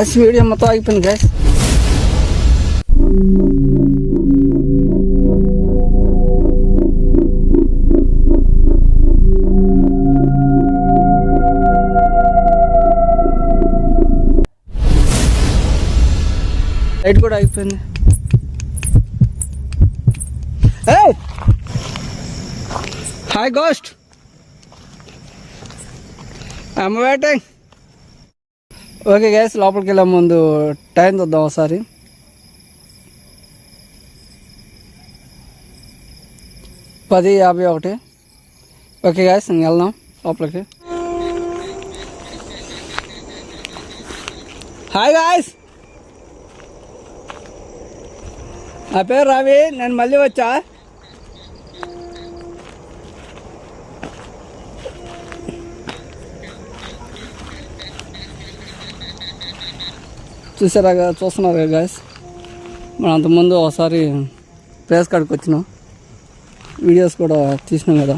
Yes video మొత్తం ఆగిపోయింది gas light కూడా ఆగిపోయింది hi ghost I'm waiting okay gas లోపలికి వెళ్ళే ముందు టైం చూద్దాం ఒకసారి. పది యాభై ఒకటి. ఓకే గ్యాస్ ఇంక వెళ్దాం లోపలికి. హాయ్ గాయస్ నా పేరు రవి నేను మళ్ళీ వచ్చా? చూసారా చూస్తున్నారు కదా గాయస్ మనం అంతకుముందు ఒకసారి ప్లేస్ కాడికి వచ్చినాం. వీడియోస్ కూడా తీసినాం కదా.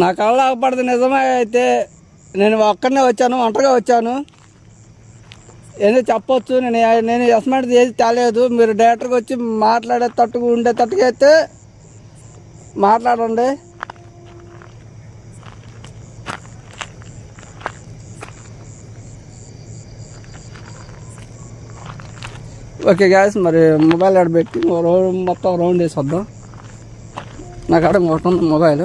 నా కళ్ళ ఆగపడదు నిజమే అయితే. నేను ఒక్కడనే వచ్చాను ఒంటరిగా వచ్చాను. ఏదో చెప్పొచ్చు నేను నేను ఎస్మెంట్ ఏది తేలేదు. మీరు డైరెక్టర్కి వచ్చి మాట్లాడే తట్టుకు ఉండే అయితే మాట్లాడండి. ఓకే గ్యాస్ మరి మొబైల్ ఆడ పెట్టి రౌండ్ మొత్తం రౌండ్ వేసి వద్దాం నాకు ఆడ ఒకటి ఉంది మొబైల్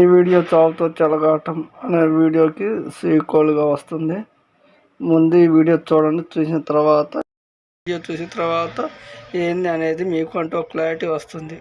ఈ వీడియో చావుతో చెలగాటం అనే వీడియోకి సీక్వల్గా వస్తుంది. ముందు ఈ వీడియో చూడండి చూసిన తర్వాత వీడియో చూసిన తర్వాత ఏంది అనేది మీకు అంటూ క్లారిటీ వస్తుంది.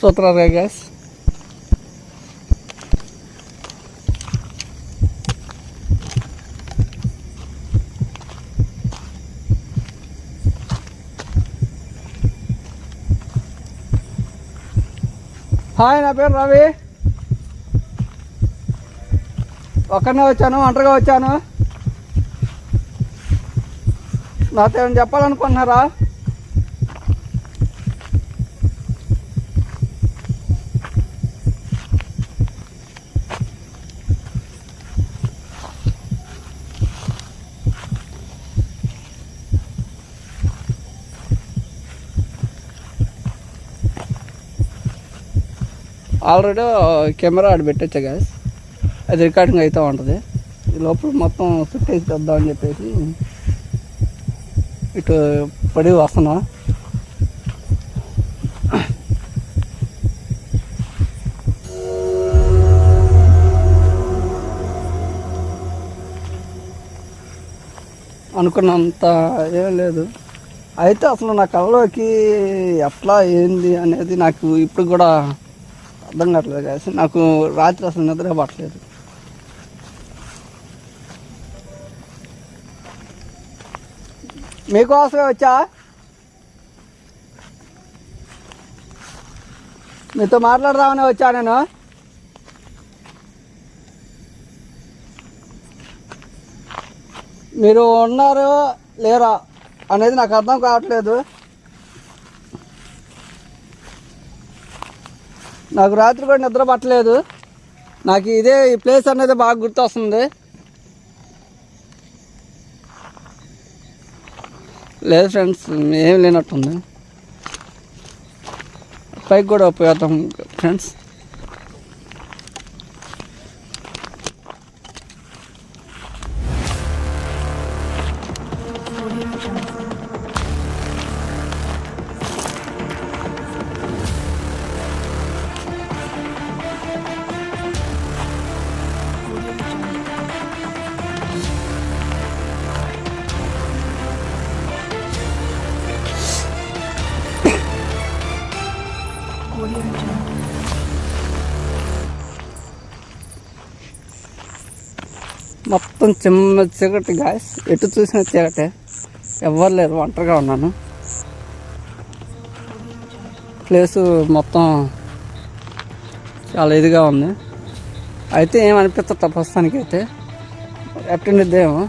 చూస్తున్నారా గ్యాస్ హాయ్ నా పేరు రవి. ఒక్కనే వచ్చాను ఒంటరిగా వచ్చాను. నాతో ఏమైనా చెప్పాలనుకుంటున్నారా? ఆల్రెడీ కెమెరా ఆడ పెట్టచ్చా గ్యాస్ అది రికార్డింగ్ అవుతూ ఉంటుంది. ఈ లోపల మొత్తం ఫిట్టేసి తెద్దామని చెప్పేసి ఇటు పడి వస్తున్నా. అనుకున్నంత ఏం లేదు. అయితే అసలు నా కళ్ళలోకి ఎట్లా ఏంది అనేది నాకు ఇప్పుడు కూడా అర్థం కావట్లేదు కాదు నాకు రాత్రి అసలు నిద్ర పట్టలేదు. మీకోసమే వచ్చా? మీతో మాట్లాడదామని వచ్చా నేను? మీరు ఉన్నారు లేరా? అనేది నాకు అర్థం కావట్లేదు. నాకు రాత్రి కూడా నిద్ర పట్టలేదు. నాకు ఇదే ఈ ప్లేస్ అనేది బాగా గుర్తొస్తుంది. లేదు ఫ్రెండ్స్ ఏం లేనట్టుంది. పైకి కూడా పోయేద్దాం ఫ్రెండ్స్. మొత్తం చిన్న చీకటి గాయస్. ఎటు చూసిన చీకటే. ఎవరు లేరు ఒంటరిగా ఉన్నాను. ప్లేసు మొత్తం చాలా ఇదిగా ఉంది. అయితే ఏమనిపిస్తుంది ప్రస్తుతానికి అయితే ఎట్టుండిద్దేమో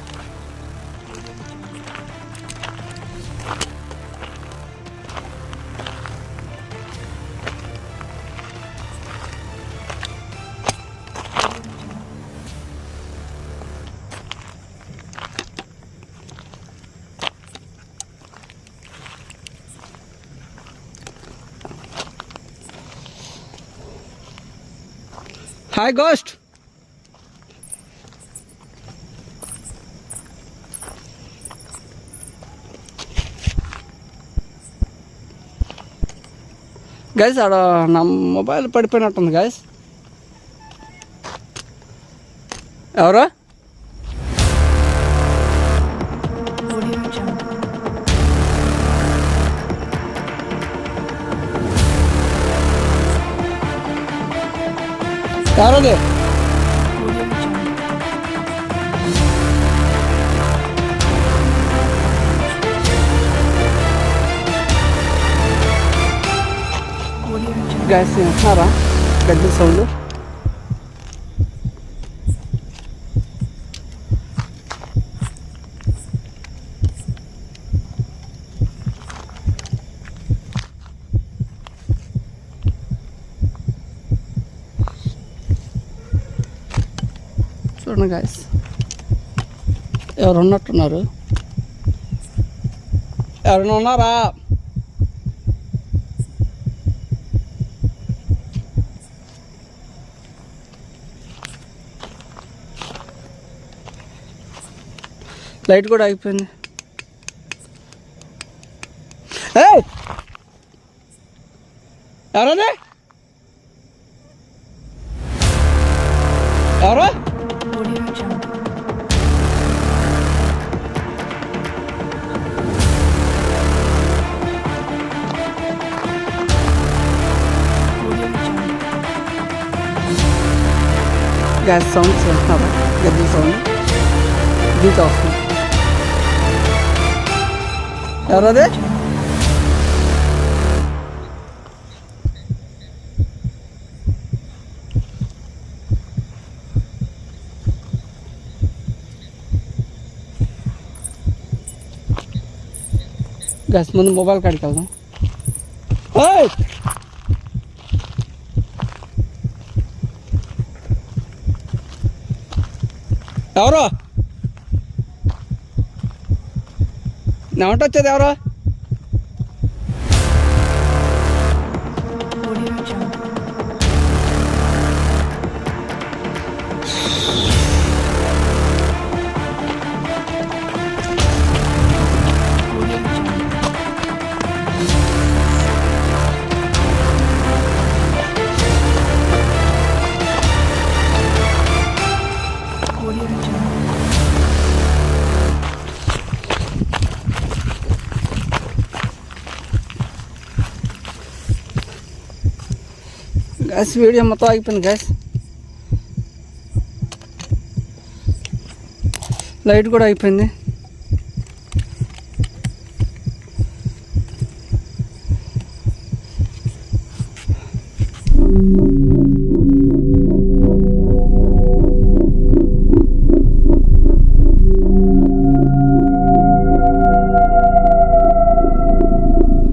హాయ్ గోస్ట్ గైస్ ఆడ నా మొబైల్ పడిపోయినట్టుంది గైస్ ఎవరు? ఎవరది గైస్ వింటున్నారా గడ్డి సౌండ్ చూడండి గాయస్ ఎవరు ఉన్నట్టున్నారు ఎవరైనా ఉన్నారా? లైట్ కూడా అయిపోయింది ఏయ్! ఎవరది? ఎవరు? గ్యాస్ సౌండ్ చేస్తున్నారా గద్దెల సౌండ్ గీత వస్తుంది ఎవరది గ్యాస్ ముందు మొబైల్ కాడికి వెళ్దాం ఎవరు? నా వంట వచ్చేది ఎవరు? గ్యాస్ వీడియో మొత్తం ఆగిపోయింది గ్యాస్ లైట్ కూడా అయిపోయింది.